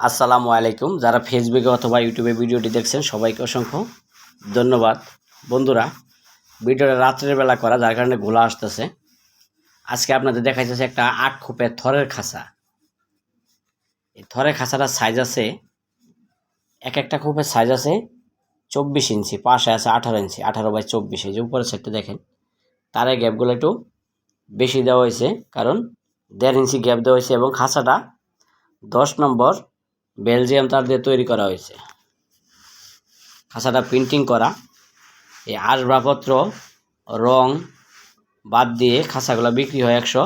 আসসালামু আলাইকুম। যারা ফেসবুকে অথবা ইউটিউবে ভিডিওটি দেখছেন, সবাইকে অসংখ্য ধন্যবাদ। বন্ধুরা, ভিডিওটা রাত্রের বেলা করা, যার কারণে ঘোলা আসতেছে। আজকে আপনাদের দেখাইতেছে একটা আট খোপের থরের খাঁচা। এই থরের খাঁচাটার সাইজ আছে, এক একটা খোপের সাইজ আছে চব্বিশ ইঞ্চি, পাশে আছে আঠারো ইঞ্চি, আঠারো বাই চব্বিশ, এই যে উপরের সাইডটা দেখেন। তার গ্যাপগুলো একটু বেশি দেওয়া হয়েছে, কারণ দেড় ইঞ্চি গ্যাপ দেওয়া হয়েছে এবং খাঁচাটা দশ নম্বর বেলজিয়াম তার দিয়ে তৈরি করা হয়েছে। খাঁচাটা প্রিন্টিং করা। এই আসবাবপত্র, রং বাদ দিয়ে খাঁচাগুলো বিক্রি হয় একশো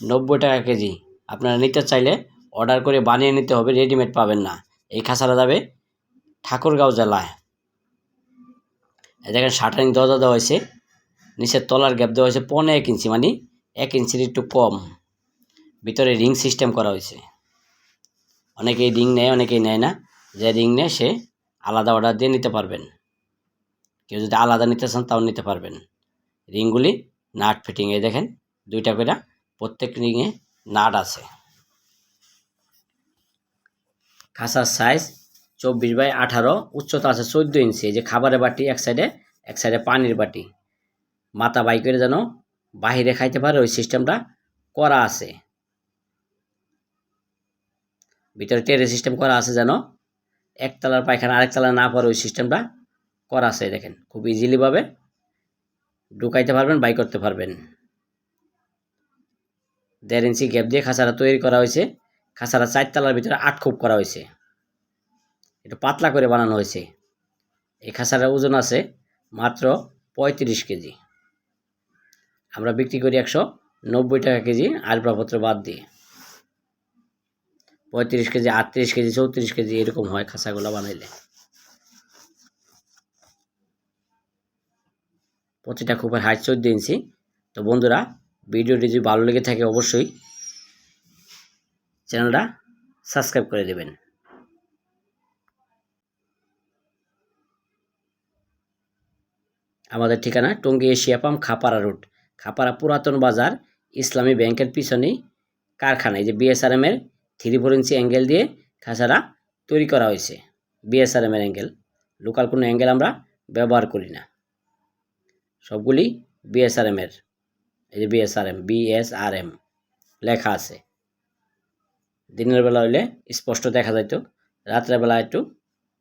নব্বই টাকা কেজি। আপনারা নিতে চাইলে অর্ডার করে বানিয়ে নিতে হবে রেডিমেড পাবেন না। এই খাঁচাটা যাবে ঠাকুরগাঁও জেলায়। দেখেন শাটারিং দরজা দেওয়া হয়েছে। নিচের তলার গ্যাপ দেওয়া হয়েছে পনেরো এক ইঞ্চি মানে এক ইঞ্চির একটু কম। ভিতরে রিং সিস্টেম করা হয়েছে। অনেকেই রিং নেয়, অনেকেই নেয় না। যে রিং নেয়, সে আলাদা অর্ডার দিয়ে নিতে পারবেন। কেউ যদি আলাদা নিতে চান, তাও নিতে পারবেন। রিংগুলি নাট ফিটিং এ দেখেন, দুইটা করে প্রত্যেক রিংয়ে নাট আছে। খাসার সাইজ চব্বিশ বাই আঠারো, উচ্চতা আছে চোদ্দ ইঞ্চি। যে খাবারের বাটি এক সাইডে এক সাইডে পানির বাটি। মাথা বাই করে যেন বাহিরে খাইতে পারে, ওই সিস্টেমটা করা আছে। ভিতরে টেরে সিস্টেম করা আছে যেন একতলার পায়খানা আরেক তলা না পড়ে ওই সিস্টেমটা করা আছে, দেখেন। খুব ইজিলিভাবে ঢুকাইতে পারবেন, বাই করতে পারবেন। দেড় ইঞ্চি গ্যাপ দিয়ে খাঁচাটা তৈরি করা হয়েছে। খাঁচাটা চারতলার ভিতরে আট খুব করা হয়েছে। একটু পাতলা করে বানানো হয়েছে। এই খাঁচাটার ওজন আছে মাত্র পঁয়ত্রিশ কেজি। আমরা বিক্রি করি একশো নব্বই টাকা কেজি আসবাবপত্র বাদ দিয়ে। পঁয়ত্রিশ কেজি, আটত্রিশ কেজি, চৌত্রিশ কেজি এরকম হয় খাঁচাগুলো বানাইলে। প্রতিটা খুপের হাইট চোদ্দ ইঞ্চি। তো বন্ধুরা, ভিডিওটি যদি ভালো লেগে থাকে অবশ্যই চ্যানেলটা সাবস্ক্রাইব করে দেবেন। আমাদের ঠিকানা Tongi Asia pump, Khapara road. Khapara পুরাতন বাজার, ইসলামী ব্যাংকের পিছনেই কারখানায় যে বিএসআরএম এর থ্রি ফোর ইঞ্চি অ্যাঙ্গেল দিয়ে খাঁচাটা তৈরি করা হয়েছে বিএসআরএম এর অ্যাঙ্গেল। লোকাল কোনো অ্যাঙ্গেল আমরা ব্যবহার করি না। সবগুলি বিএসআরএম এর, এই যে বিএসআরএম বিএসআরএম লেখা আছে। দিনের বেলা হইলে স্পষ্ট দেখা যাইতো, রাত্রের বেলা একটু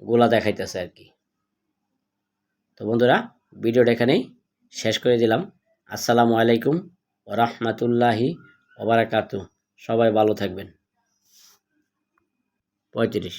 গোলা দেখাইতেছে আর কি। তো বন্ধুরা, ভিডিওটা এখানেই শেষ করে দিলাম। আসসালামু আলাইকুম রহমতুল্লাহি ওবারাকাতু সবাই ভালো থাকবেন। পঁয়ত্রিশ।